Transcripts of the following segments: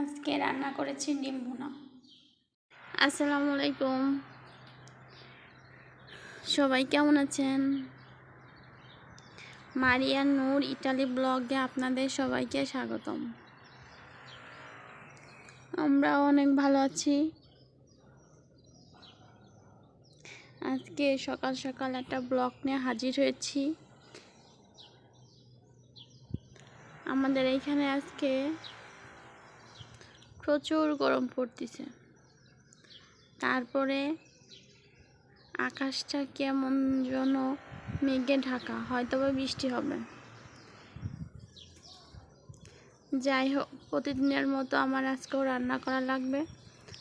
আজকে রান্না করেছি ডিম ভুনা। আসসালামু আলাইকুম। সবাই কেমন আছেন? মারিয়া নূর ইটালি ব্লগে আপনাদের সবাইকে স্বাগতম। আমরা অনেক ভালো আছি। আজকে সকাল সকাল একটা ব্লগ নিয়ে হাজির হয়েছি। আমাদের এইখানে আজকে প্রচুর গরম পড়তেছে। তারপরে আকাশটা কেমন যেন মেঘে ঢাকা হয়তো বা বৃষ্টি হবে। যাই হোক, প্রতিদিনের মতো আমার আজকেও রান্না করা লাগবে।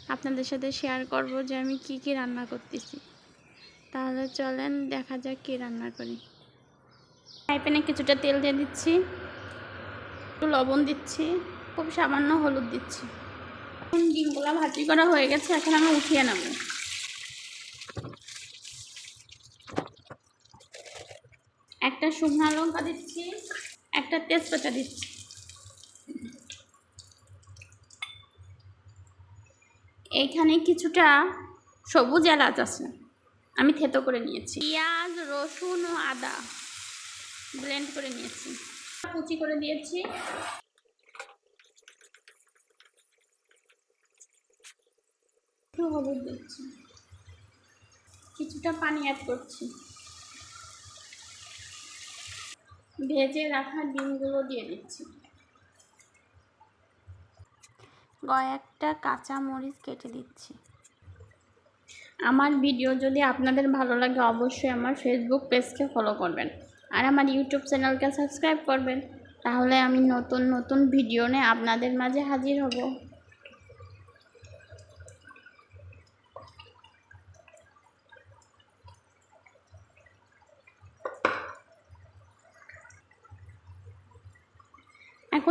আপনাদের সাথে শেয়ার করব যে আমি কি কি রান্না করতেছি। তাহলে চলেন দেখা যাক কি রান্না করি। ফ্রাই প্যানে কিছুটা তেল দিয়ে দিচ্ছি, একটু লবণ দিচ্ছি, খুব সামান্য হলুদ দিচ্ছি। ডিমগুলো ভাজি করা হয়ে গেছে, এখন আমি উঠিয়ে নেব। একটা শুকনো লঙ্কা দিচ্ছি, একটা তেজপাতা দিচ্ছি। এইখানে কিছুটা সবুজ এলাচ আছে, আমি থেতো করে নিয়েছি। পেঁয়াজ, রসুন ও আদা ব্লেন্ড করে নিয়েছি। কুচি করে দিয়েছি। একটু হলুদ দিচ্ছি। কিছুটা পানি অ্যাড করছি। ভেজে রাখা ডিমগুলো দিয়ে দিচ্ছি। কয়েকটা কাঁচা মরিচ কেটে দিচ্ছি। আমার ভিডিও যদি আপনাদের ভালো লাগে অবশ্যই আমার ফেসবুক পেজকে ফলো করবেন। আর আমার ইউটিউব চ্যানেলকে সাবস্ক্রাইব করবেন। তাহলে আমি নতুন নতুন ভিডিও নিয়ে আপনাদের মাঝে হাজির হব।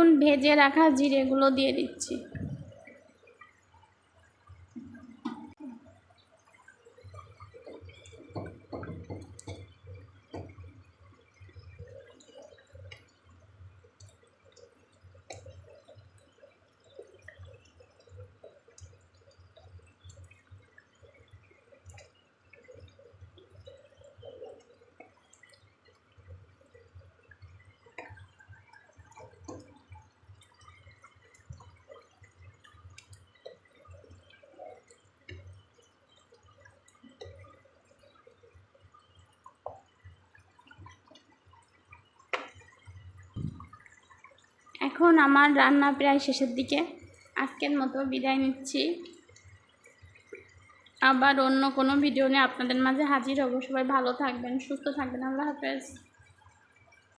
এখন ভেজে রাখা জিরেগুলো দিয়ে দিচ্ছি। এখন আমার রান্না প্রায় শেষের দিকে। আজকের মতো বিদায় নিচ্ছি। আবার অন্য কোনো ভিডিও নিয়ে আপনাদের মাঝে হাজির হব। সবাই ভালো থাকবেন, সুস্থ থাকবেন। আল্লাহ হাফেজ।